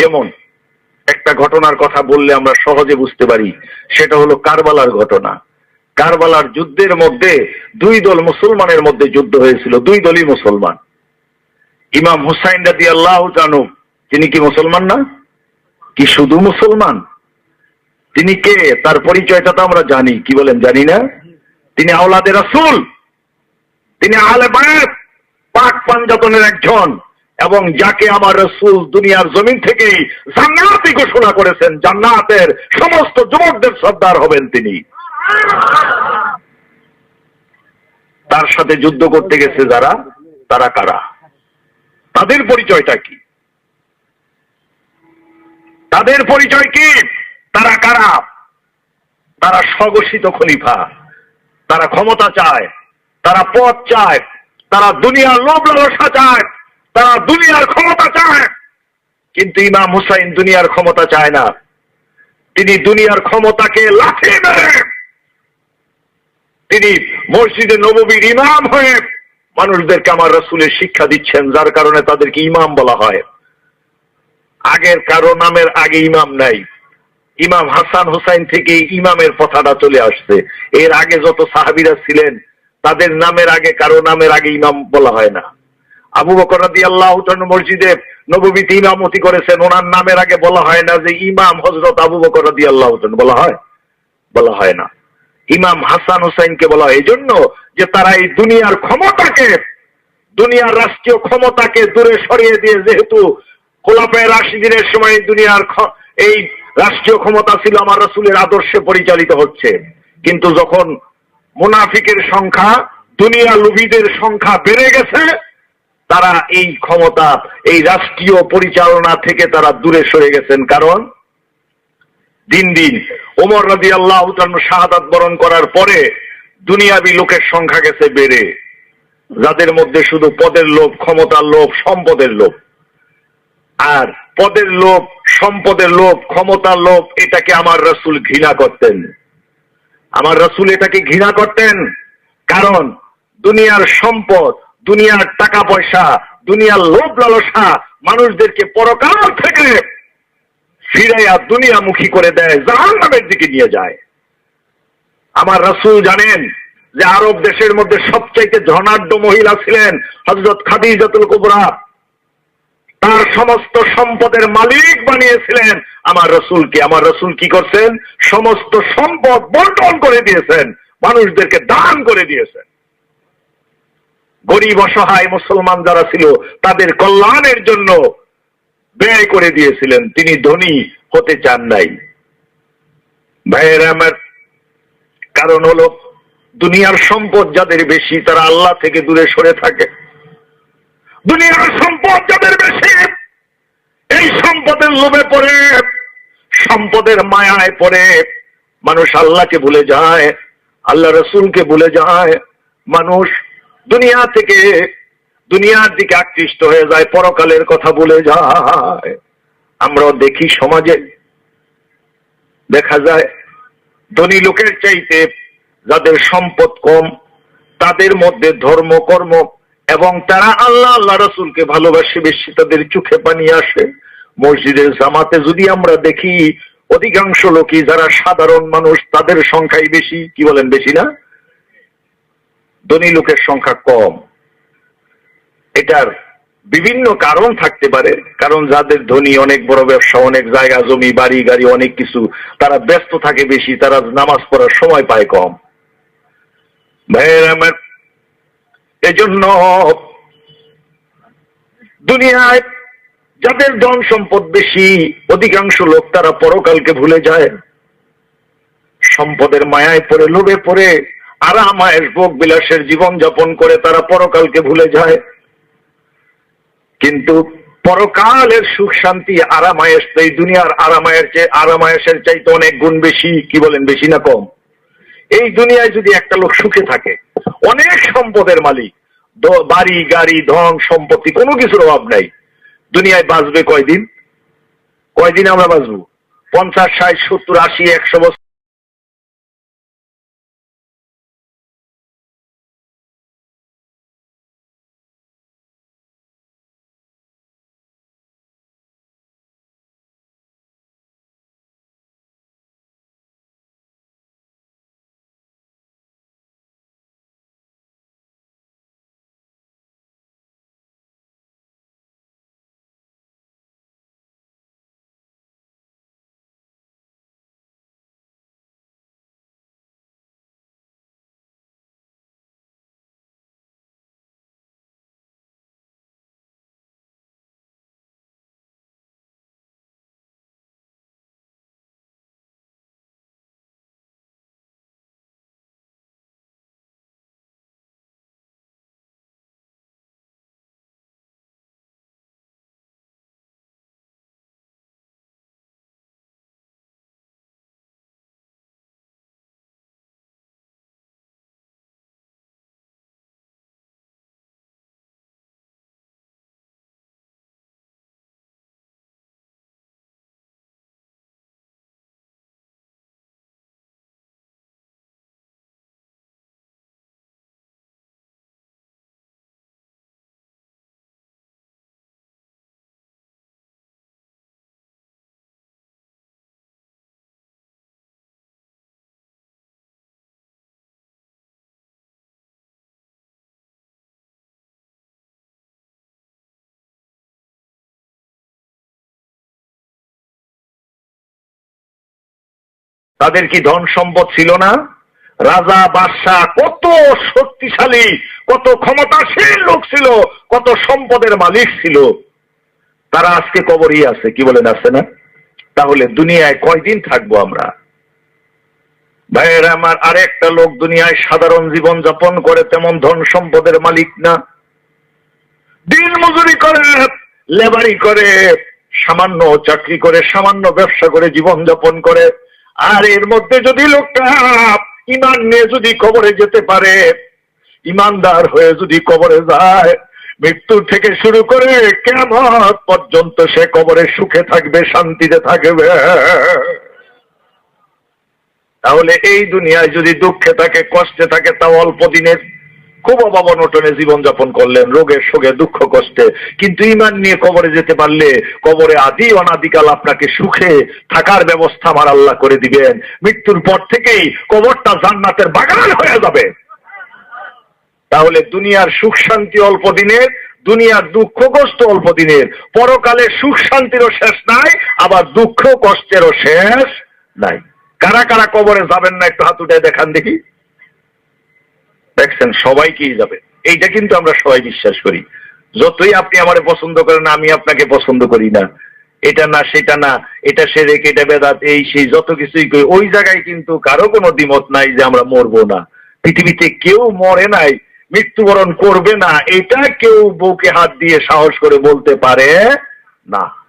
যেমন, একটা ঘটনার কথা বললে আমরা সহজে বুঝতে পারি, সেটা হলো কারবালার ঘটনা। কারবালার যুদ্ধের মধ্যে দুই দল মুসলমানের মধ্যে যুদ্ধ হয়েছিল, দুই দলই মুসলমান। ইমাম হুসাইন রাদি আল্লাহ জানু তিনি কি মুসলমান না? কি শুধু মুসলমান? তিনি কে? তার পরিচয়টা তো আমরা জানি, কি বলেন জানি না? তিনি আওলাদে রাসূল, তিনি আহলে পাক পাঞ্জাতনের একজন। এবং যাকে আমার রসুল দুনিয়ার জমিন থেকেই জান্নাতি ঘোষণা করেছেন, জান্নাতের সমস্ত যুবকদের সর্দার হবেন তিনি। তার সাথে যুদ্ধ করতে গেছে যারা, তারা কারা? তাদের পরিচয়টা কি? তাদের পরিচয় কি? তারা কারা? তারা স্বঘোষিত খলিফা। তারা ক্ষমতা চায়, তারা পথ চায়, তারা দুনিয়ার লোভ লালসা চায় তারা দুনিয়ার ক্ষমতা চায়। কিন্তু ইমাম হুসাইন দুনিয়ার ক্ষমতা চায় না। তিনি দুনিয়ার ক্ষমতাকে লাথি মেরে। তিনি মসজিদে নববীর ইমাম হয়ে মানুষদেরকে আমার রসুলের শিক্ষা দিচ্ছেন, যার কারণে তাদেরকে ইমাম বলা হয়। আগের কারও নামের আগে ইমাম নাই। ইমাম হাসান হুসাইন থেকে ইমামের কথাটা চলে আসছে। এর আগে যত সাহাবিরা ছিলেন, তাদের নামের আগে, কারও নামের আগে ইমাম বলা হয় না। আবু বকর রাদি আল্লাহ মসজিদে নবীতে ইমামতি করেছেন। ওনার নামের আগে বলা হয় না যে ইমাম হজরত আবু বকর রাদি আল্লাহ বলা হয়? বলা হয় না। ইমাম হাসান হুসাইনকে বলা হয়। এই জন্য যে তারা এই দুনিয়ার ক্ষমতাকে, দুনিয়ার রাষ্ট্রীয় ক্ষমতাকে দূরে সরিয়ে দিয়ে যেহেতু খোলাফায় রাশিদিনের সময় দুনিয়ার এই রাষ্ট্রীয় ক্ষমতা ছিল, আমার রসুলের আদর্শে পরিচালিত হচ্ছে। কিন্তু যখন মুনাফিকের সংখ্যা দুনিয়া লুবিদের সংখ্যা বেড়ে গেছে তারা এই ক্ষমতা, এই রাষ্ট্রীয় পরিচালনা থেকে তারা দূরে সরে গেছেন। কারণ দিন দিন ওমর রাজি আল্লাহ শাহাদাত বরণ করার পরে দুনিয়াবি লোকের সংখ্যা গেছে বেড়ে। যাদের মধ্যে শুধু পদের লোভ, ক্ষমতার লোভ, সম্পদের লোভ। আর পদের লোভ, সম্পদের লোভ, ক্ষমতার লোভ, এটাকে আমার রসুল ঘৃণা করতেন। আমার রসুল এটাকে ঘৃণা করতেন কারণ দুনিয়ার সম্পদ দুনিয়ার টাকা পয়সা দুনিয়ার লোভ লালসা মানুষদেরকে পরকাল থেকে ফিরাইয়া দুনিয়ামুখী করে দেয় জাহান নামের দিকে নিয়ে যায়। আমার রসুল জানেন যে আরব দেশের মধ্যে সবচাইতে ধনাঢ্য মহিলা ছিলেন হজরত খাদিজাতুল কুবরা। তার সমস্ত সম্পদের মালিক বানিয়েছিলেন। আমার রসুলকে আমার রসুল কি করছেন? সমস্ত সম্পদ বন্টন করে দিয়েছেন। মানুষদেরকে দান করে দিয়েছেন। গরিব অসহায় মুসলমান যারা ছিল, তাদের কল্যাণের জন্য ব্যয় করে দিয়েছিলেন। তিনি ধনী হতে চান নাই। ভাইয়ের আমার কারণ হলো, দুনিয়ার সম্পদ যাদের বেশি, তারা আল্লাহ থেকে দূরে সরে থাকে। দুনিয়ার সম্পদ যাদের বেশি, এই সম্পদের লোভে পড়ে, সম্পদের মায়ায় পড়ে। মানুষ আল্লাহকে ভুলে যায়, আল্লাহ রসুলকে ভুলে যায়। মানুষ দুনিয়া থেকে দুনিয়ার দিকে আকৃষ্ট হয়ে যায়, পরকালের কথা বলে যায়। আমরাও দেখি সমাজে। দেখা যায়, ধনী লোকের চাইতে যাদের সম্পদ কম, তাদের মধ্যে ধর্ম, কর্ম এবং তারা আল্লাহ আল্লাহ রসুলকে ভালোবাসে বেশি, তাদের চোখে পানি আসে। মসজিদের জামাতে যদি আমরা দেখি, অধিকাংশ লোকই যারা সাধারণ মানুষ, তাদের সংখ্যাই বেশি, কি বলেন বেশি না? ধনী লোকের সংখ্যা কম। এটার বিভিন্ন কারণ থাকতে পারে, কারণ যাদের ধনী অনেক বড় ব্যবসা, অনেক জায়গা, জমি, বাড়ি, গাড়ি, অনেক কিছু, তারা ব্যস্ত থাকে বেশি, তারা নামাজ পড়ার সময় পায় কম। এজন্য দুনিয়ায় যাদের ধন সম্পদ বেশি, অধিকাংশ লোক তারা পরকালকে ভুলে যায়। সম্পদের মায়ায় পড়ে, লোভে পড়ে আরাম আয়েস ভোগ বিলাসের জীবন যাপন করে, তারা পরকালকে ভুলে যায়। কিন্তু পরকালের সুখ, শান্তি, আরামায়েশ, এই দুনিয়ার আরামায়ের চেয়ে, আরামায়েশের চাইতে অনেক গুণ বেশি, কি বলেন, বেশি না কম? এই দুনিয়ায় যদি একটা লোক সুখে থাকে, অনেক সম্পদের মালিক বাড়ি, গাড়ি, ধন, সম্পত্তি, কোনো কিছুর অভাব নাই। দুনিয়ায় বাঁচবে কয়দিন? কয়দিন আমরা বাঁচবো? পঞ্চাশ, ষাট, সত্তর, আশি, একশো বছর তাদের কি ধন সম্পদ ছিল না? রাজা বাদশাহ কত শক্তিশালী, কত ক্ষমতাশীল লোক ছিল, কত সম্পদের মালিক ছিল। তারা আজকে কবরই আছে, কি বলেন, আছে না? তাহলে দুনিয়ায় কয়দিন থাকব আমরা? ভাইয়ের, আমার আরেকটা লোক দুনিয়ায় সাধারণ জীবন যাপন করে, তেমন ধন সম্পদের মালিক না। দিন মজুরি করে, লেবারি করে, সামান্য চাকরি করে, সামান্য ব্যবসা করে জীবন যাপন করে। আর এর মধ্যে যদি লোকটা ইমান নিয়ে যদি কবরে যেতে পারে, ইমানদার হয়ে যদি কবরে যায়, মৃত্যু থেকে শুরু করে কেমন পর্যন্ত সে কবরে সুখে থাকবে, শান্তিতে থাকবে। তাহলে এই দুনিয়ায় যদি দুঃখে থাকে, কষ্টে থাকে তা অল্প দিনের খুব অভাব অনটনে জীবনযাপন করলেন, রোগের শোকে, দুঃখ কষ্টে। কিন্তু ইমান নিয়ে কবরে যেতে পারলে কবরে আদি অনাদিকাল আপনাকে সুখে থাকার ব্যবস্থা আমার আল্লাহ করে দিবেন। মৃত্যুর পর থেকেই কবরটা জান্নাতের বাগান হয়ে যাবে। তাহলে দুনিয়ার সুখ শান্তি অল্প দিনের, দুনিয়ার দুঃখ কষ্ট অল্প দিনের। পরকালে সুখ শান্তিরও শেষ নাই, আবার দুঃখ কষ্টেরও শেষ নাই। কারা কারা কবরে যাবেন না, একটু হাত উঠে দেখান দেখি। দেখছেন, সবাইকেই যাবে। এইটা কিন্তু আমরা সবাই বিশ্বাস করি। যতই আপনি আমারে পছন্দ করেন, আমি আপনাকে পছন্দ করি না। এটা না, সেটা না, এটা সেরেক এটা বেদাত, এই সেই যত কিছুই করি, ওই জায়গায় কিন্তু কারও কোনো দ্বিমত নাই যে আমরা মরবো না। পৃথিবীতে কেউ মরে নাই, মৃত্যুবরণ করবে না, এটা কেউ বউকে হাত দিয়ে সাহস করে বলতে পারে না।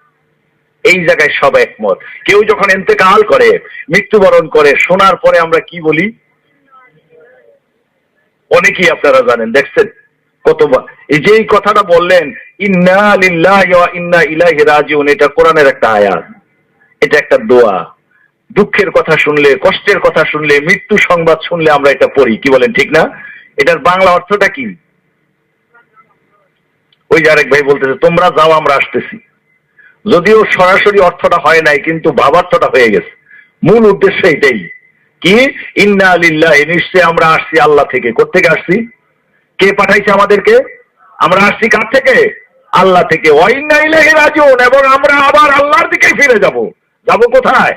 এই জায়গায় সব একমত। কেউ যখন এতেকাল করে, মৃত্যুবরণ করে, শোনার পরে আমরা কি বলি? অনেকেই আপনারা জানেন, দেখছেন? কতবার এই যে কথাটা বললেন, ইন্না লিল্লাহি ইন্না রাজিউন এটা কোরআনের একটা আয়াত। এটা একটা দোয়া। দুঃখের কথা শুনলে, কষ্টের কথা শুনলে, মৃত্যু সংবাদ শুনলে আমরা এটা পড়ি, কি বলেন, ঠিক না? এটার বাংলা অর্থটা কি? ওই যে আরেক ভাই বলতেছে, তোমরা যাও, আমরা আসতেছি। যদিও সরাসরি অর্থটা হয় নাই, কিন্তু ভাবার্থটা হয়ে গেছে। মূল উদ্দেশ্য এটাই। কি? ইন্না আলিল্লাহ নিশ্চয় আমরা আসছি আল্লাহ থেকে। কোথেকে আসছি? কে পাঠাইছে আমাদেরকে? আমরা আসছি কার থেকে? আল্লাহ থেকে। ওয়াইন্না রাজিউন, এবং আমরা আবার আল্লাহর দিকে ফিরে যাব। যাব কোথায়?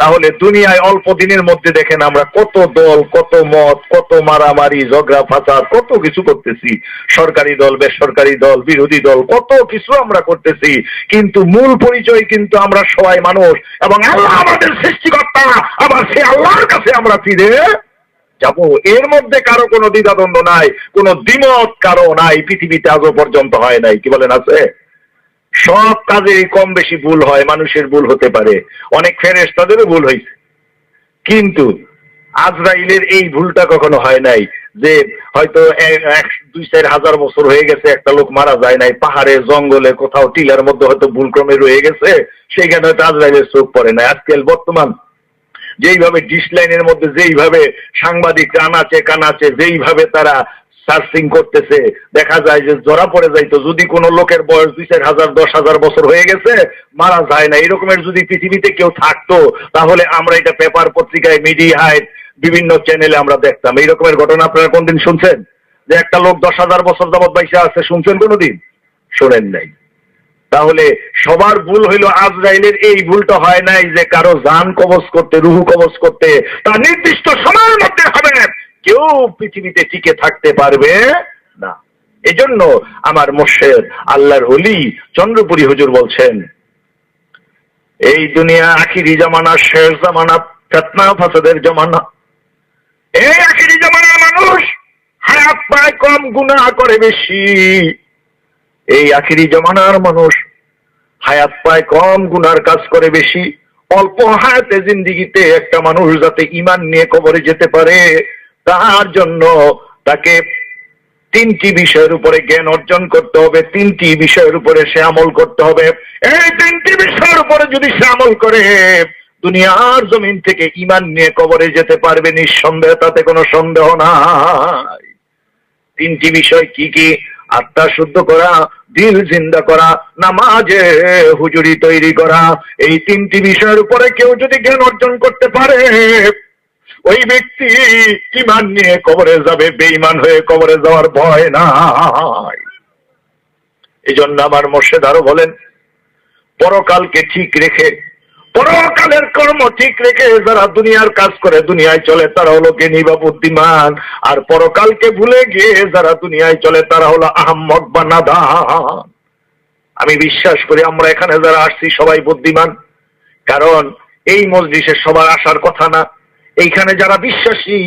তাহলে দুনিয়ায় অল্প দিনের মধ্যে দেখেন আমরা কত দল, কত মত, কত মারামারি, ঝগড়া, ফাসাদ, কত কিছু করতেছি। সরকারি দল, বেসরকারি দল, বিরোধী দল, কত কিছু আমরা করতেছি। কিন্তু মূল পরিচয় কিন্তু আমরা সবাই মানুষ এবং আল্লাহ আমাদের সৃষ্টিকর্তা। আবার সে আল্লাহর কাছে আমরা ফিরে যাব। এর মধ্যে কারও কোনো দ্বিধাদ্বন্দ্ব নাই, কোনো দ্বিমত কারও নাই, পৃথিবীতে আজও পর্যন্ত হয় নাই। কি বলেন আছে? সব কাজেই কম বেশি ভুল হয়, মানুষের ভুল হতে পারে। অনেক ফেরেস তাদেরও ভুল হয়েছে। কিন্তু আজরাইলের এই ভুলটা কখনো হয় নাই যে হয়তো দুই, চার হাজার বছর হয়ে গেছে, একটা লোক মারা যায় নাই, পাহাড়ে, জঙ্গলে, কোথাও টিলার মধ্যে হয়তো ভুলক্রমে রয়ে গেছে, সেইখানে হয়তো আজরাইলের চোখ পড়ে নাই। আজকাল বর্তমান যেইভাবে ডিশ লাইনের মধ্যে যেইভাবে সাংবাদিক কানাচে কানাচে, যেইভাবে তারা সার্চিং করতেছে, দেখা যায় যে ধরা পড়ে যাইতো, যদি কোনো লোকের বয়স দুই চার হাজার, দশ হাজার বছর হয়ে গেছে, মারা যায় না। এরকমের যদি পৃথিবীতে কেউ থাকতো, তাহলে আমরা এটা পেপার পত্রিকায় মিডিয়ায় বিভিন্ন চ্যানেলে আমরা দেখতাম। এই রকমের ঘটনা আপনারা কোনদিন শুনছেন? যে একটা লোক দশ হাজার বছর যাবৎ বাইসে আছে, শুনছেন কোনোদিন? শোনেন নাই। তাহলে সবার ভুল হইল আজরাইলের, এই ভুলটা হয় নাই যে কারও জান কবজ করতে, রুহু কবজ করতে, তা নির্দিষ্ট সময়ের মধ্যে হবে কেউ পৃথিবীতে টিকে থাকতে পারবে না। এজন্য আমার মোর্শেদ, আল্লাহর হলি চন্দ্রপুরী হুজুর বলছেন, এই দুনিয়া আখিরি জামানা, শেষ জামানা, ফেতনা, ফাসাদের জমানা। এই আখিরি জামানার মানুষ হায়াত পায়, কম গুনাহ করে বেশি। এই আখিরি জমানার মানুষ হায়াত পায়, কম গুনার কাজ করে বেশি। অল্প হায়াতে জিন্দিগিতে একটা মানুষ যাতে ইমান নিয়ে কবরে যেতে পারে তার জন্য তাকে তিনটি বিষয়ের উপরে জ্ঞান অর্জন করতে হবে, তিনটি বিষয়ের উপরে সে আমল করতে হবে। এই তিনটি বিষয়ের উপরে যদি সে আমল করে, দুনিয়ার জমিন থেকে ইমান নিয়ে কবরে যেতে পারবে নিঃসন্দেহ, তাতে কোনো সন্দেহ নাই। তিনটি বিষয় কি কি? আত্মা শুদ্ধ করা, দিল জিন্দা করা, নামাজে হুজুরি তৈরি করা, এই তিনটি বিষয়ের উপরে কেউ যদি জ্ঞান অর্জন করতে পারে ওই ব্যক্তি ইমান নিয়ে কবরে যাবে? বেঈমান হয়ে কবরে যাওয়ার ভয় নাই। এই জন্য আমার মোর্শেদ আরও বলেন, পরকালকে ঠিক রেখে, পরকালের কর্ম ঠিক রেখে যারা দুনিয়ার কাজ করে, দুনিয়ায় চলে, তারা হলো জ্ঞানী বা বুদ্ধিমান। আর পরকালকে ভুলে গিয়ে যারা দুনিয়ায় চলে, তারা হলো আহম্মক বা নাদান। আমি বিশ্বাস করি আমরা এখানে যারা আসছি সবাই বুদ্ধিমান, কারণ এই মসজিষে সবার আসার কথা না। এইখানে যারা বিশ্বাসী,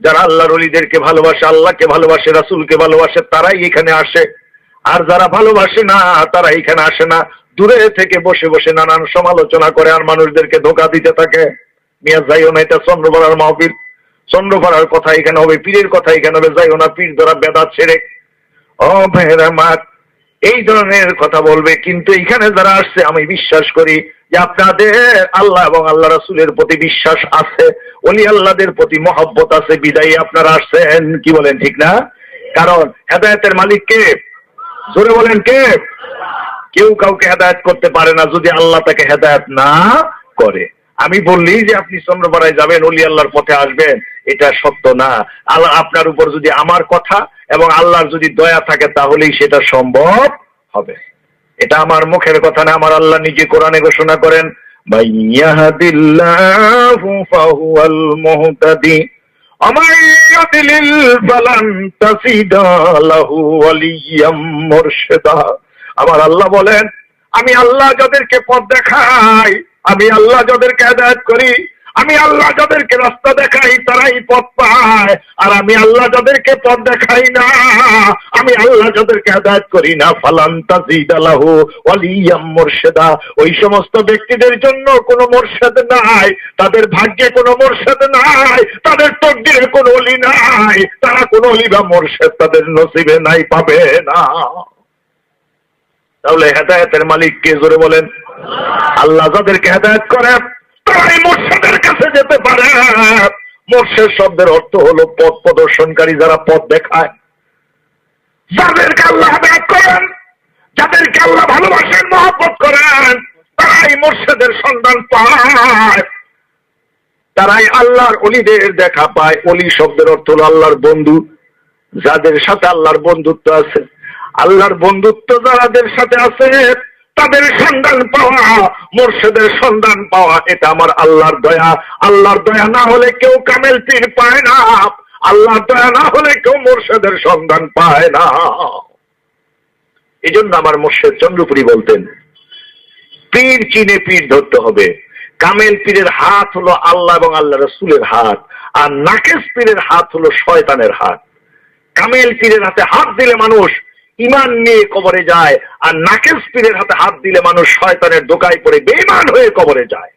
যারা আল্লাহর অলিদেরকে ভালোবাসে, আল্লাহকে ভালোবাসে, রাসুলকে ভালোবাসে, তারাই এখানে আসে। আর যারা ভালোবাসে না, তারা এখানে আসে না। দূরে থেকে বসে বসে নানান সমালোচনা করে আর মানুষদেরকে ধোকা দিতে থাকে। মিয়া যাইও না, এটা চন্দ্রপাড়ার মাহফিল। চন্দ্রপাড়ার কথা এখানে হবে, পীরের কথা এখানে হবে, যাইও না, পীর ধরা বেদা ছেড়ে ও ভেড়া মাঠ এই ধরনের কথা বলবে, কিন্তু এখানে যারা আসছে, আমি বিশ্বাস করি যে আপনাদের আল্লাহ এবং আল্লাহ রাসুলের প্রতি বিশ্বাস আছে, অলি আল্লাহদের প্রতি মহব্বত আছে, বিদায়ী আপনারা আসছেন, কি বলেন, ঠিক না? কারণ হেদায়তের মালিক কে? জোরে বলেন কে? কেউ কাউকে হেদায়ত করতে পারে না যদি আল্লাহ তাকে হেদায়ত না করে। আমি বললি যে আপনি চন্দ্রপাড়ায় যাবেন, অলি আল্লাহর পথে আসবেন, এটা সত্য না। আল্লাহ আপনার উপর যদি আমার কথা এবং আল্লাহর যদি দয়া থাকে, তাহলেই সেটা সম্ভব হবে। এটা আমার মুখের কথা না, আমার আল্লাহ নিজে কোরআনে ঘোষণা করেন আমার আল্লাহ বলেন, আমি আল্লাহ যাদেরকে পথ দেখাই, আমি আল্লাহ যাদেরকে আদায়ত করি আমি আল্লাহ যাদেরকে রাস্তা দেখাই তারাই পথ পায়। আর আমি আল্লাহ যাদেরকে পথ দেখাই না, আমি আল্লাহ যাদেরকে হেদায়ত করি না। ফালান্তা জিদালাহু ওয়ালিয়াম মুর্শেদা। ওই সমস্ত ব্যক্তিদের জন্য কোনো মোর্শেদ নাই। তাদের ভাগ্যে কোনো মোর্শেদ নাই। তাদের তকদিরে কোনো অলি নাই। তারা কোনো অলি বা মোর্শেদ তাদের নসিবে নাই, পাবে না। তাহলে হেদায়তের মালিক কে জোরে বলেন? আল্লাহ যাদেরকে হেদায়ত করে তারাই মোর্শেদের কাছে যেতে পারে। মোর্শেদ শব্দের অর্থ হলো পথ প্রদর্শনকারী যারা পথ দেখায়। যাদেরকে আল্লাহ হেদায়ত করেন, যাদেরকে আল্লাহ ভালোবাসেন, মহব্বত করেন, তারাই মোর্শেদের সন্ধান পায়। তারাই আল্লাহর অলিদের দেখা পায়। অলি শব্দের অর্থ হলো আল্লাহর বন্ধু, যাদের সাথে আল্লাহর বন্ধুত্ব আছে। আল্লাহর বন্ধুত্ব যারাদের সাথে আছে তাদের সন্ধান পাওয়া, মোর্শেদের সন্ধান পাওয়া, এটা আমার আল্লাহর দয়া। আল্লাহর দয়া না হলে কেউ কামেল পীর পায় না। আল্লাহর দয়া না হলে কেউ মোর্শেদের সন্ধান পায় না। এই জন্য আমার মোর্শেদ চন্দ্রপুরী বলতেন, পীর চিনে পীর ধরতে হবে। কামেল পীরের হাত হলো আল্লাহ এবং আল্লাহ রসুলের হাত, আর নাকেশ পীরের হাত হলো শয়তানের হাত। কামেল পীরের হাতে হাত দিলে মানুষ ইমান নিয়ে কবরে যায়, আর নাকেশ পীরের হাতে হাত দিলে মানুষ শয়তানের দোকায় পড়ে বেমান হয়ে কবরে যায়।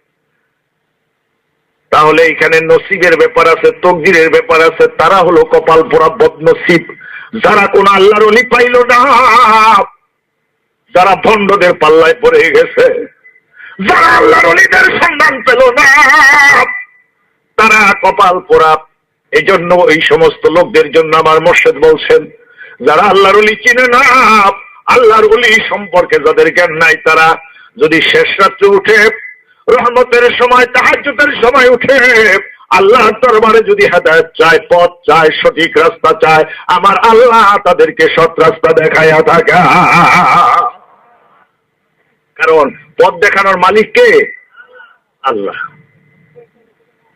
তাহলে এখানে নসিবের ব্যাপার আছে, তকদিরের ব্যাপার আছে, তারা হলো কপাল পোড়া বদনসিব। যারা কোন আল্লাহর অলি পাইল না, যারা ভণ্ডদের পাল্লায় পড়ে গেছে, যারা আল্লাহর অলিদের সন্ধান পেল না, তারা কপাল পোড়া। এই জন্য এই সমস্ত লোকদের জন্য আমার মোর্শেদ বলছেন যারা আল্লাহর অলি চিনে না, আল্লাহর অলি সম্পর্কে যাদের জ্ঞান নাই, তারা যদি শেষ রাত্রে উঠে, রহমতের সময়, তাহাজ্জুদের সময় উঠে, আল্লাহর দরবারে যদি হেদায়ত চায়, পথ চায়, সঠিক রাস্তা চায়, আমার আল্লাহ তাদেরকে সৎ রাস্তা দেখাইয়া থাকা। কারণ পথ দেখানোর মালিক কে? আল্লাহ।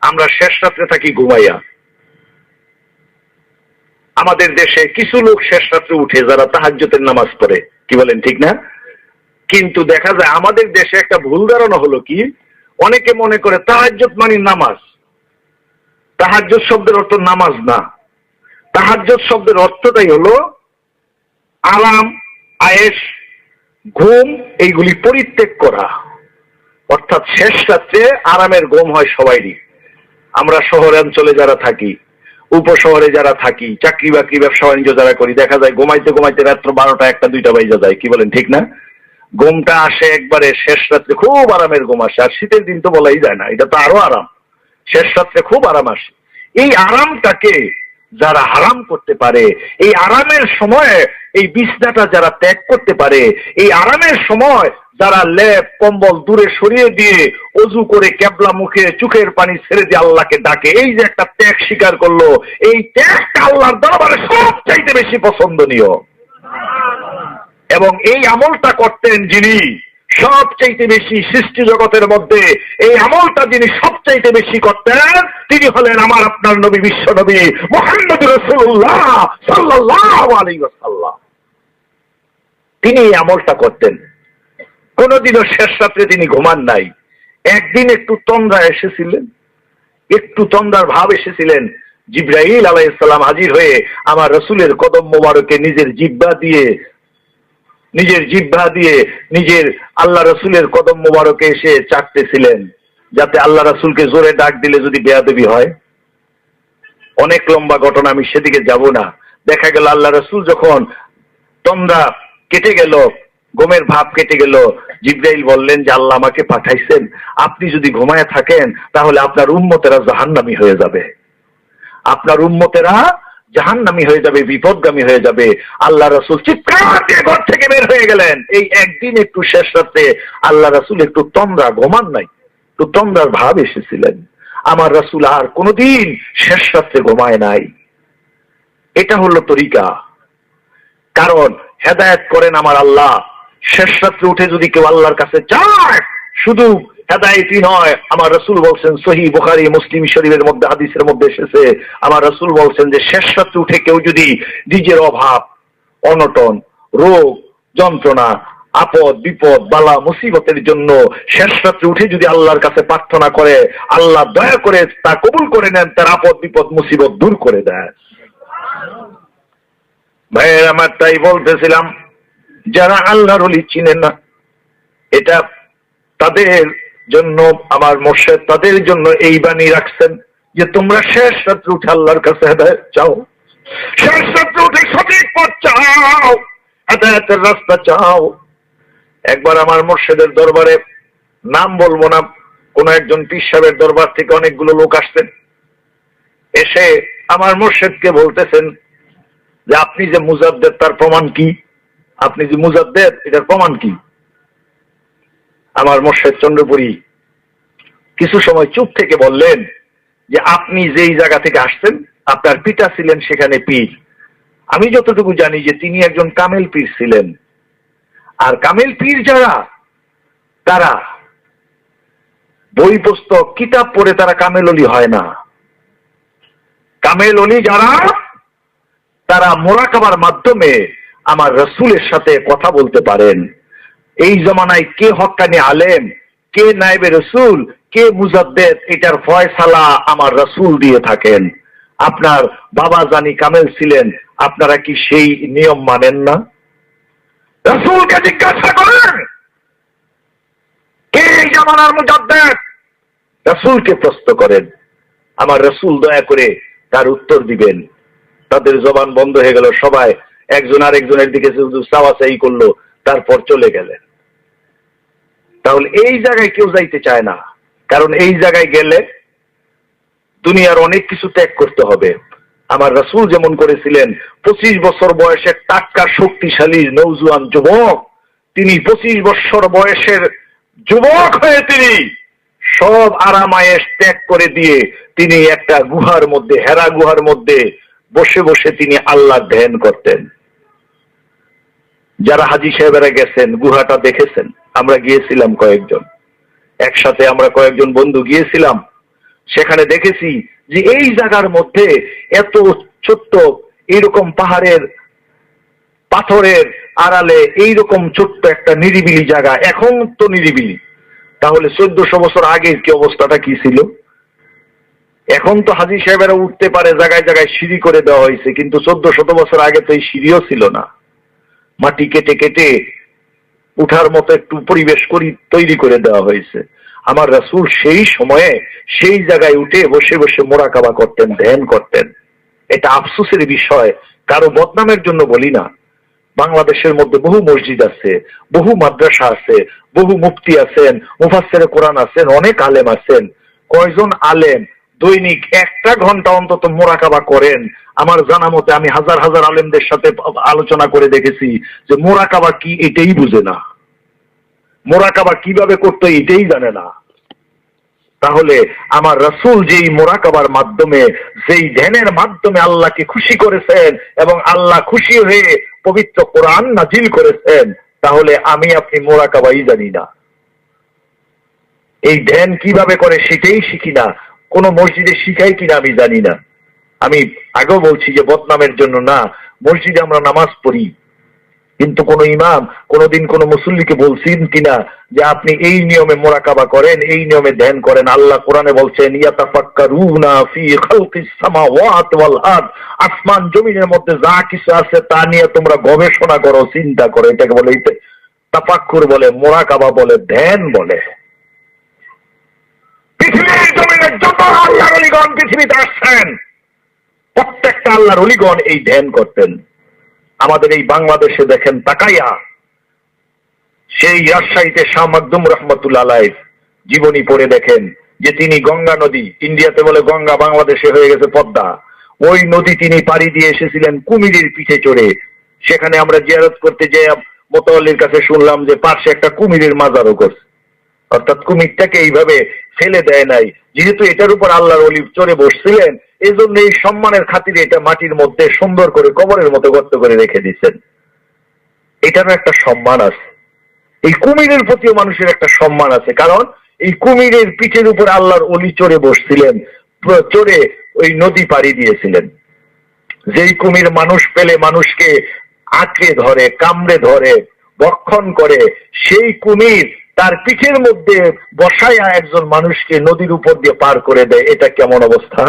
আমরা শেষ রাত্রে থাকি ঘুমাইয়া। আমাদের দেশে কিছু লোক শেষ রাত্রে উঠে যারা তাহাজ্যতের নামাজ পড়ে। কি বলেন, ঠিক না? কিন্তু দেখা যায় আমাদের দেশে একটা ভুল ধারণা হলো কি, অনেকে মনে করে তাহাজ্জত মানে নামাজ। তাহাজ্জত শব্দের অর্থ নামাজ না। তাহাজ্জত শব্দের অর্থটাই হলো আরাম আয়েস ঘুম, এইগুলি পরিত্যাগ করা। অর্থাৎ শেষ রাত্রে আরামের ঘুম হয় সবাইরই। আমরা শহরাঞ্চলে যারা থাকি উপশহরে যারা থাকি, চাকরি বাকরি, ব্যবসা বাণিজ্য যারা করি, দেখা যায় ঘুমাইতে ঘুমাইতে রাত্র বারোটা একটা, দুইটা বাইজা যায়। কি বলেন, ঠিক না? ঘুমটা আসে একবারে, শেষ রাত্রে খুব আরামের ঘুম আসে। আর শীতের দিন তো বলাই যায় না, এটা তো আরও আরাম। শেষ রাত্রে খুব আরাম আসে। এই আরামটাকে যারা আরাম করতে পারে, এই আরামের সময়, এই বিছনাটা যারা ত্যাগ করতে পারে, এই আরামের সময় যারা লেপ, কম্বল দূরে সরিয়ে দিয়ে অজু করে ক্যাবলা মুখে চোখের পানি ছেড়ে দিয়ে আল্লাহকে ডাকে, এই যে একটা ত্যাগ স্বীকার করল, এই ত্যাগটা আল্লাহর দরবারে সবচাইতে বেশি পছন্দনীয়। এবং এই আমলটা করতেন যিনি সবচাইতে বেশি সৃষ্টি জগতের মধ্যে এই আমলটা যিনি সবচাইতে বেশি করতেন, তিনি হলেন আমার আপনার নবী, বিশ্ব নবী মোহাম্মদ রসুল্লাহ সাল্লাহ তিনি এই আমলটা করতেন। কোনোদিনও শেষ রাত্রে তিনি ঘুমান নাই। একদিন একটু তন্দ্রা এসেছিলেন, একটু তন্দ্রার ভাব এসেছিলেন। জিব্রাহিল আলাইসাল্লাম হাজির হয়ে আমার রসুলের কদম মোবারকে নিজের জিব্বা দিয়ে নিজের জিব্বা দিয়ে নিজের আল্লাহ রসুলের কদম মোবারকে এসে চাটতেছিলেন, যাতে আল্লাহ রসুলকে জোরে ডাক দিলে যদি বেয়াদবি হয়। অনেক লম্বা ঘটনা, আমি সেদিকে যাব না। দেখা গেল আল্লাহ রসুল যখন তন্দ্রা কেটে গেল, গমের ভাব কেটে গেল, জিব্রাইল বললেন যে, আল্লাহ আমাকে পাঠাইছেন। আপনি যদি ঘুমায় থাকেন, তাহলে আপনার উম্মতেরা জাহান্নামি হয়ে যাবে। আপনার উম্মতেরা জাহান্নামি হয়ে যাবে, বিপদগামী হয়ে যাবে। আল্লাহ রসুল চিৎকার থেকে বের হয়ে গেলেন। এই একদিন একটু শেষ রাতে আল্লাহ রসুল একটু তন্দ্রা ঘুমান নাই, একটু তন্দ্রার ভাব এসেছিলেন। আমার রসুল আর কোনোদিন শেষ রাত্রে ঘুমায় নাই। এটা হলো তরিকা। কারণ হেদায়েত করেন আমার আল্লাহ। শেষ রাত্রে উঠে যদি কেউ আল্লাহর কাছে চায় শুধু হেদায়তই নয়। আমার রসুল বলছেন সহি বুখারি, মুসলিম শরীফের মধ্যে, হাদিসের মধ্যে এসেছে, আমার রসুল বলছেন যে, শেষ উঠে কেউ যদি নিজের অভাব, অনটন, রোগ, যন্ত্রণা, আপদ, বিপদ, বালা, মুসিবতের জন্য শেষ রাত্রে উঠে যদি আল্লাহর কাছে প্রার্থনা করে, আল্লাহ দয়া করে তা কবুল করে নেন, তার আপদ, বিপদ, মুসিবত দূর করে দেয়। ভাইয়ের আমার তাই বলতেছিলাম, যারা আল্লাহর অলি চিনেন না, এটা তাদের জন্য আমার মোর্শেদ তাদের জন্য এই বাণী রাখছেন যে তোমরা শেষ রাত্রে উঠে আল্লাহর কাছে চাও। শেষ রাত্রে উঠে সঠিক পথ চাও, হেদায়তের রাস্তা চাও। একবার আমার মোর্শেদের দরবারে নাম বলব না, কোন একজন পীর সাহেবের দরবার থেকে অনেকগুলো লোক আসতেন এসে আমার মোর্শেদকে বলতেছেন যে, আপনি যে মুজাদ্দের, তার প্রমাণ কি? আপনি যে মুজাদ্দের, এটার প্রমাণ কি? আমার মোর্শেদ চন্দ্রপুরী কিছু সময় চুপ থেকে বললেন যে আপনি যেই জায়গা থেকে আসছেন, আপনার পিতা ছিলেন সেখানে পীর। আমি যতটুকু জানি যে তিনি একজন কামেল পীর ছিলেন। আর কামেল পীর যারা, তারা বই, পুস্তক, কিতাব পড়ে তারা কামেল অলি হয় না। কামেল অলি যারা, তারা মোরাকাবার মাধ্যমে আমার রসুলের সাথে কথা বলতে পারেন। এই জমানায় কে হক্কানি আলেম, কে নাইবে রসুল, কে মুজাদ্দেদ, এটার ফয়সালা আমার রসুল দিয়ে থাকেন। আপনার বাবা জানি কামেল ছিলেন, আপনারা কি সেই নিয়ম মানেন না? রসুলকে জিজ্ঞাসা করেন, কে এই জামানার মুজাদ্দেদ? রসুলকে প্রশ্ন করেন, আমার রসুল দয়া করে তার উত্তর দিবেন। তাদের জবান বন্ধ হয়ে গেল, সবাই একজন আরেকজনের দিকে শুধু চাওয়াচাই করল, তারপর চলে গেলেন। তাহলে এই জায়গায় কেউ যাইতে চায় না। কারণ এই জায়গায় গেলে দুনিয়ার অনেক কিছু ত্যাগ করতে হবে। আমার রাসুল যেমন করেছিলেন, পঁচিশ বছর বয়সের টাটকা, শক্তিশালী নৌজুয়ান যুবক, তিনি পঁচিশ বছর বয়সের যুবক হয়ে তিনি সব আরামায়েশ ত্যাগ করে দিয়ে তিনি একটা গুহার মধ্যে, হেরা গুহার মধ্যে বসে বসে তিনি আল্লাহ ধ্যান করতেন। যারা হাজি সাহেবেরা গেছেন, গুহাটা দেখেছেন? আমরা গিয়েছিলাম কয়েকজন। একসাথে আমরা কয়েকজন বন্ধু গিয়েছিলাম। সেখানে দেখেছি যে এই জায়গার মধ্যে এত ছোট্ট এইরকম পাহাড়ের, পাথরের আড়ালে এইরকম ছোট্ট একটা নিরিবিলি জায়গা, এখন তো নিরিবিলি। তাহলে চোদ্দশো বছর আগের কি অবস্থাটা কি ছিল? এখন তো হাজি সাহেবেরা উঠতে পারে, জায়গায় জায়গায় সিঁড়ি করে দেওয়া হয়েছে, কিন্তু চোদ্দ শত বছর আগে তো এই সিঁড়িও ছিল না। মাটি কেটে কেটে উঠার মতো একটু পরিবেশ করি, তৈরি করে দেওয়া হয়েছে। আমার রাসুল সেই সময়ে সেই জায়গায় উঠে বসে বসে মোরাকাবা করতেন, ধ্যান করতেন। এটা আফসোসের বিষয়, কারও বদনামের জন্য বলি না। বাংলাদেশের মধ্যে বহু মসজিদ আছে, বহু মাদ্রাসা আছে, বহু মুফতি আছেন মুফাসের কোরআন আছেন, অনেক আলেম আছেন। কয়জন আলেম দৈনিক একটা ঘণ্টা অন্তত মোরাকাবা করেন? আমার জানা মতে আমি হাজার হাজার আলেমদের সাথে আলোচনা করে দেখেছি যে মোরাকাবা কি এটাই বুঝে না। মোরাকাবা কীভাবে করতো এটাই জানে না। তাহলে আমার রসুল যেই মোরাকাবার মাধ্যমে, যেই ধ্যানের মাধ্যমে আল্লাহকে খুশি করেছেন এবং আল্লাহ খুশি হয়ে পবিত্র কোরআন নাজিল করেছেন, তাহলে আমি আপনি মোরাকাবাই জানি না। এই ধ্যান কীভাবে করে সেটাই শিখি না, কোন মসজিদে শিখাই কিনা আমি জানি না। আমি আগেও বলছি যে বদনামের জন্য না, মসজিদে আমরা নামাজ পড়ি। কিন্তু কোন ইমাম, কোনদিন কোন মুসল্লিকে বলছেন কিনা যে আপনি এই নিয়মে মোরাকাবা করেন, এই নিয়মে ধ্যান করেন, আল্লাহ কোরআনে বলছেন আসমান জমিনের মধ্যে যা কিছু আছে তা নিয়ে তোমরা গবেষণা করো, চিন্তা করো, এটাকে বলে তাফাক্কুর বলে, মোরাকাবা বলে, ধ্যান বলে। পৃথিবীর জমিনে যত আল্লাহর অলিগণ পৃথিবীতে আসছেন, প্রত্যেকটা আল্লাহর অলিগণ এই ধ্যান করতেন। আমাদের এই বাংলাদেশে দেখেন তাকাইয়া সেই রাজশাহীতে শাহ মাকদুম রহমতুল্লাহ আলাই জীবনী পড়ে দেখেন যে তিনি গঙ্গা নদী, ইন্ডিয়াতে বলে গঙ্গা বাংলাদেশে হয়ে গেছে পদ্মা। ওই নদী তিনি পাড়ি দিয়ে এসেছিলেন কুমিরের পিঠে চড়ে। সেখানে আমরা জিয়ারত করতে যে মোতাল্লির কাছে শুনলাম যে পাশে একটা কুমিরের মাজারও করছে। অর্থাৎ কুমিরটাকে এইভাবে ফেলে দেয় নাই। যেহেতু এটার উপর আল্লাহর অলিভ চড়ে বসছিলেন এই জন্য এই সম্মানের খাতিরে এটা মাটির মধ্যে সুন্দর করে কবরের মতো গর্ত করে রেখে দিচ্ছেন। এটারও একটা সম্মান আছে। এই কুমিরের প্রতিও মানুষের একটা সম্মান আছে, কারণ এই কুমিরের পিঠের উপর আল্লাহর অলি চড়ে বসছিলেন চড়ে ওই নদী পাড়ি দিয়েছিলেন। যেই কুমির মানুষ পেলে মানুষকে আঁকড়ে ধরে, কামড়ে ধরে, বক্ষণ করে, সেই কুমির তার পিঠের মধ্যে বসায়া একজন মানুষকে নদীর উপর দিয়ে পার করে দেয়, এটা কেমন অবস্থা?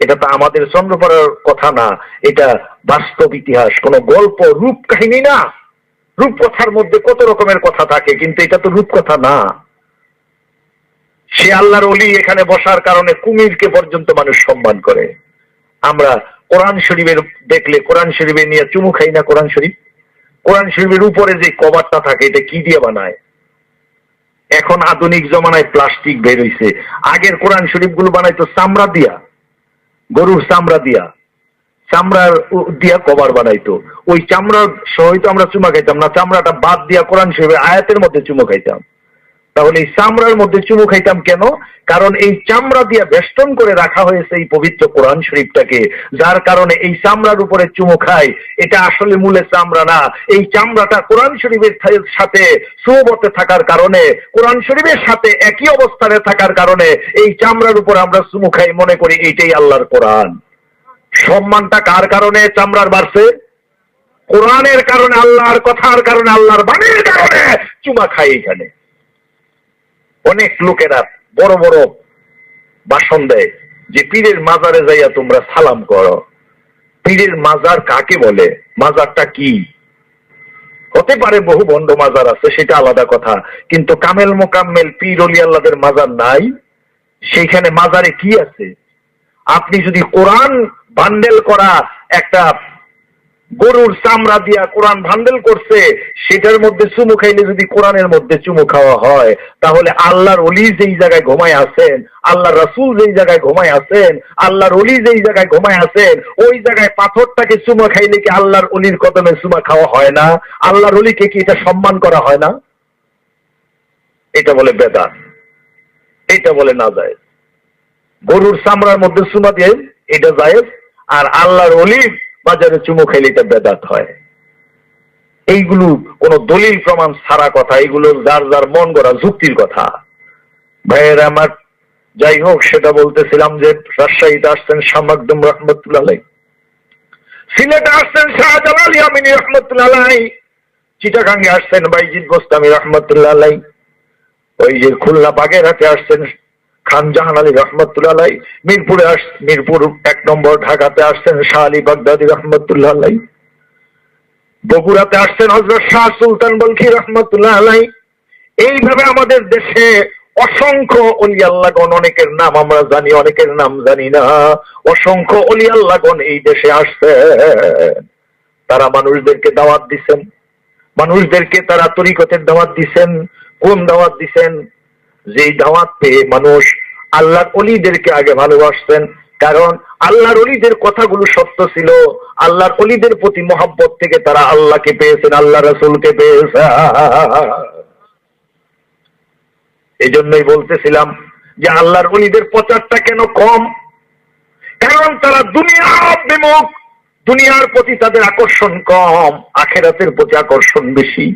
এটা তো আমাদের চন্দ্রপাড়ার কথা না, এটা বাস্তব ইতিহাস, কোন গল্প, রূপ কাহিনী না। রূপকথার মধ্যে কত রকমের কথা থাকে, কিন্তু এটা তো রূপকথা না। সে আল্লাহর অলি এখানে বসার কারণে কুমিরকে পর্যন্ত মানুষ সম্মান করে। আমরা কোরআন শরীফের দেখলে, কোরআন শরীফে নিয়ে চুমু খাই না কোরআন শরীফ? কোরআন শরীফের উপরে যে কভারটা থাকে, এটা কি দিয়ে বানায়? এখন আধুনিক জমানায় প্লাস্টিক বের হইছে। আগের কোরআন শরীফগুলো বানাইতো চামড়া দিয়া, গরুর চামড়া দিয়া। চামড়ার দিয়া কভার বানাইতো। ওই চামড়ার সহিত আমরা চুমা খাইতাম না, চামড়াটা বাদ দিয়া কোরআন শরীফের আয়াতের মধ্যে চুমা খাইতাম। তাহলে এই চামড়ার মধ্যে চুমু খাইতাম কেন? কারণ এই চামড়া দিয়ে বেষ্টন করে রাখা হয়েছে এই পবিত্র কোরআন শরীফটাকে, যার কারণে এই চামড়ার উপরে চুমু খাই এটা আসলে মূলে চামড়া না। এই চামড়াটা কোরআন শরীফের সাথে সুবতে থাকার কারণে, কোরআন শরীফের সাথে একই অবস্থানে থাকার কারণে এই চামড়ার উপর আমরা চুমু খাই। মনে করি এইটাই আল্লাহর কোরআন। সম্মানটা কার কারণে চামড়ার বাড়ছে? কোরআনের কারণে, আল্লাহর কথার কারণে, আল্লাহর বাণীর কারণে চুমা খাই এখানে। অনেক লোকেরা বড় বড় ভাষণ দেয় যে, পীরের মাজারে যাইয়া তোমরা সালাম করো। পীরের মাজার কাকে বলে? মাজারটা কি? হতে পারে বহু বন্ধ মাজার আছে, সেটা আলাদা কথা। কিন্তু কামেল মোকাম্মেল পীর অলি আল্লাদের মাজার নাই। সেইখানে মাজারে কি আছে? আপনি যদি কোরআন বান্ডেল করা একটা গরুর চামড়া দিয়া কোরআন ভান্ডেল করছে, সেটার মধ্যে চুমু খাইলে যদি কোরআনের মধ্যে চুমু খাওয়া হয়, তাহলে আল্লাহর অলি যেই জায়গায় ঘুমায় আছেন আল্লাহ রসুল যেই জায়গায় ঘুমায় আছেন, আল্লাহর অলি যেই জায়গায় ঘুমায় আছেন, ওই জায়গায় পাথরটাকে চুমা খাইলে কি আল্লাহর অলির কদমে চুমা খাওয়া হয় না? আল্লাহর অলিকে কি এটা সম্মান করা হয় না? এটা বলে বেদা এটা বলে না যায় গরুর চামড়ার মধ্যে চুমা দিয়ে এটা যায় আর আল্লাহর অলির বাজারে চুমু এটা বেদাত হয় এইগুলো কোন দলিল প্রমাণ ছাড়া কথা, এইগুলো যার যার মন গড়া যুক্তির কথা ভাইয়ের আমার, যাই হোক, সেটা বলতেছিলাম যে রাজশাহীতে আসছেন শামাকদম রহমতুল্লাহ। সিলেটে আসছেন শাহজালাল ইয়ামিনী রহমতুল্লাহ। চিটাগাঙ্গে আসছেন বাইজিদ গোস্তামি রহমতুল্লাহ। ওই যে খুলনা বাগেরহাটে আসছেন খান জাহান আলী রহমতুল্লাহ আলাই। মিরপুরে আস, মিরপুর এক নম্বর ঢাকাতে আসছেন শাহ আলী বাগদাদি রহমতুল্লাহ আলাই। বগুড়াতে আসছেন হজরত শাহ সুলতান বলখি রহমতুল্লাহ আলাই এইভাবে আমাদের দেশে অসংখ্য অলি আল্লাহগণ অনেকের নাম আমরা জানি, অনেকের নাম জানি না অসংখ্য অলি আল্লাহগণ এই দেশে আসছে তারা মানুষদেরকে দাওয়াত দিছেন মানুষদেরকে তারা তরিকতের দাওয়াত দিছেন, কোন দাওয়াত দিছেন যেই দাওয়াত পেয়ে মানুষ আল্লাহর অলিদেরকে আগে ভালোবাসতেন, কারণ আল্লাহর অলিদের কথাগুলো সত্য ছিল। আল্লাহর অলিদের প্রতি মহাব্বত থেকে তারা আল্লাহকে পেয়েছেন আল্লাহ রসুলকে পেয়েছে এই জন্যই বলতেছিলাম যে আল্লাহর অলিদের প্রচারটা কেন কম? কারণ তারা দুনিয়া বিমুখ দুনিয়ার প্রতি তাদের আকর্ষণ কম, আখেরাতের প্রতি আকর্ষণ বেশি।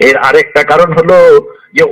এর আরেকটা কারণ হলো যে